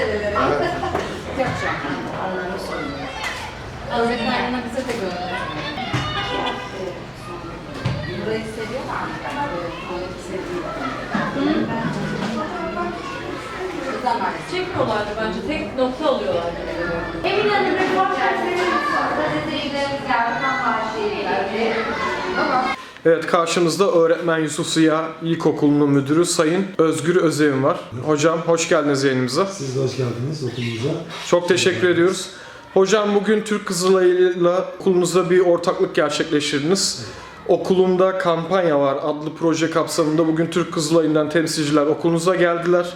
meseleleri. Yok şu an. Onları söylüyorum. Öğretmenine bize de gönder. Burayı seviyorlar mı? Evet, seviyorlar. Çekmiyorlardı bence. Tek nokta alıyorlardı. Emine Hanım Evet karşımızda öğretmen Yusuf Ziya İlkokulu'nun müdürü Sayın Özgür Özevin var. Hocam hoş geldiniz yayınımıza. Siz de hoş geldiniz okulumuza. Çok teşekkür ediyoruz. Hocam bugün Türk Kızılayı'yla okulunuzda bir ortaklık gerçekleştirdiniz. Okulumda kampanya var adlı proje kapsamında bugün Türk Kızılayı'ndan temsilciler okulunuza geldiler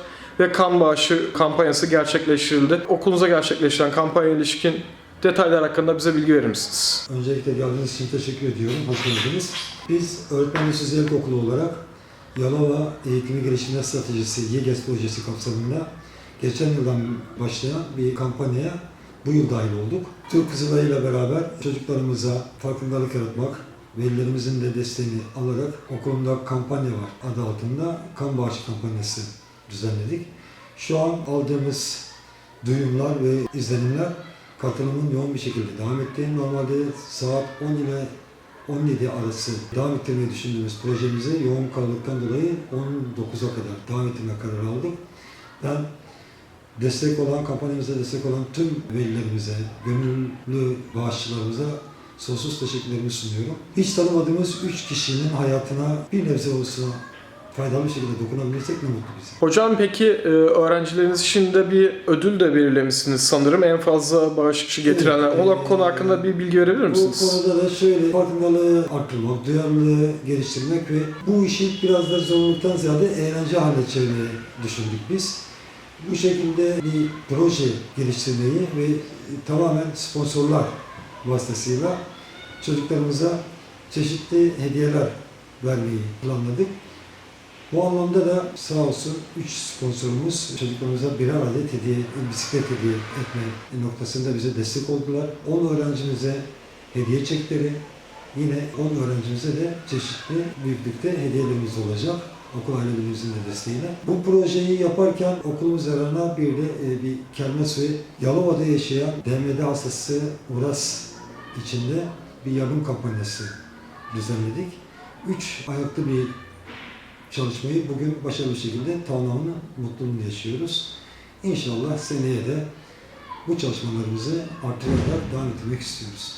ve kan bağışı kampanyası gerçekleştirildi. Okulunuza gerçekleştiren kampanya ilişkin detaylar hakkında bize bilgi verir misiniz? Öncelikle geldiğiniz için teşekkür ediyorum. Hoş geldiniz. Biz Öğretmen Lisesi İlkokulu olarak Yalova Eğitimi Geliştirme Stratejisi YGES projesi kapsamında geçen yıldan başlayan bir kampanyaya bu yıl dahil olduk. Türk Kızılayı ile beraber çocuklarımıza farkındalık yaratmak, velilerimizin de desteğini alarak okulumda kampanya var adı altında kan bağışı kampanyası düzenledik. Şu an aldığımız duyumlar ve izlenimler katılımın yoğun bir şekilde devam ettiği. Normalde saat 10 ile 17 arası devam ettirmeyi düşündüğümüz projemizi yoğun kalabalıktan dolayı 19'a kadar devam ettirme kararı aldık. Ben destek olan, kampanyamıza destek olan tüm velilerimize, gönüllü bağışçılarımıza sonsuz teşekkürlerimi sunuyorum. Hiç tanımadığımız 3 kişinin hayatına bir nebze olsa faydalı bir şekilde dokunabilirsek ne mutlu bize. Hocam peki e, öğrencileriniz için de bir ödül de belirlemişsiniz sanırım. En fazla bağış kişi getirenler. Evet, O konu hakkında bir bilgi verebilir Bu misiniz? konuda da şöyle farkındalığı arttırmak, duyarlılığı geliştirmek ve bu işi biraz da zorluktan ziyade eğlence haline çevirmeyi düşündük biz. Bu şekilde bir proje geliştirmeyi ve tamamen sponsorlar vasıtasıyla çocuklarımıza çeşitli hediyeler vermeyi planladık. Bu anlamda da sağ olsun 3 sponsorumuz çocuklarımıza birer adet hediye, bisiklet hediye etme noktasında bize destek oldular. 10 öğrencimize hediye çekleri, yine 10 öğrencimize de çeşitli büyüklükte hediyelerimiz olacak. Okul ailelerimizin de desteğiyle. Bu projeyi yaparken okulumuz yararına bir de e, bir kermes ve Yalova'da yaşayan DMD hastası Uras içinde bir yardım kampanyası düzenledik. Üç ayaklı bir çalışmayı bugün başarılı şekilde tamamını mutluluğunu yaşıyoruz. İnşallah seneye de bu çalışmalarımızı artırarak devam ettirmek istiyoruz.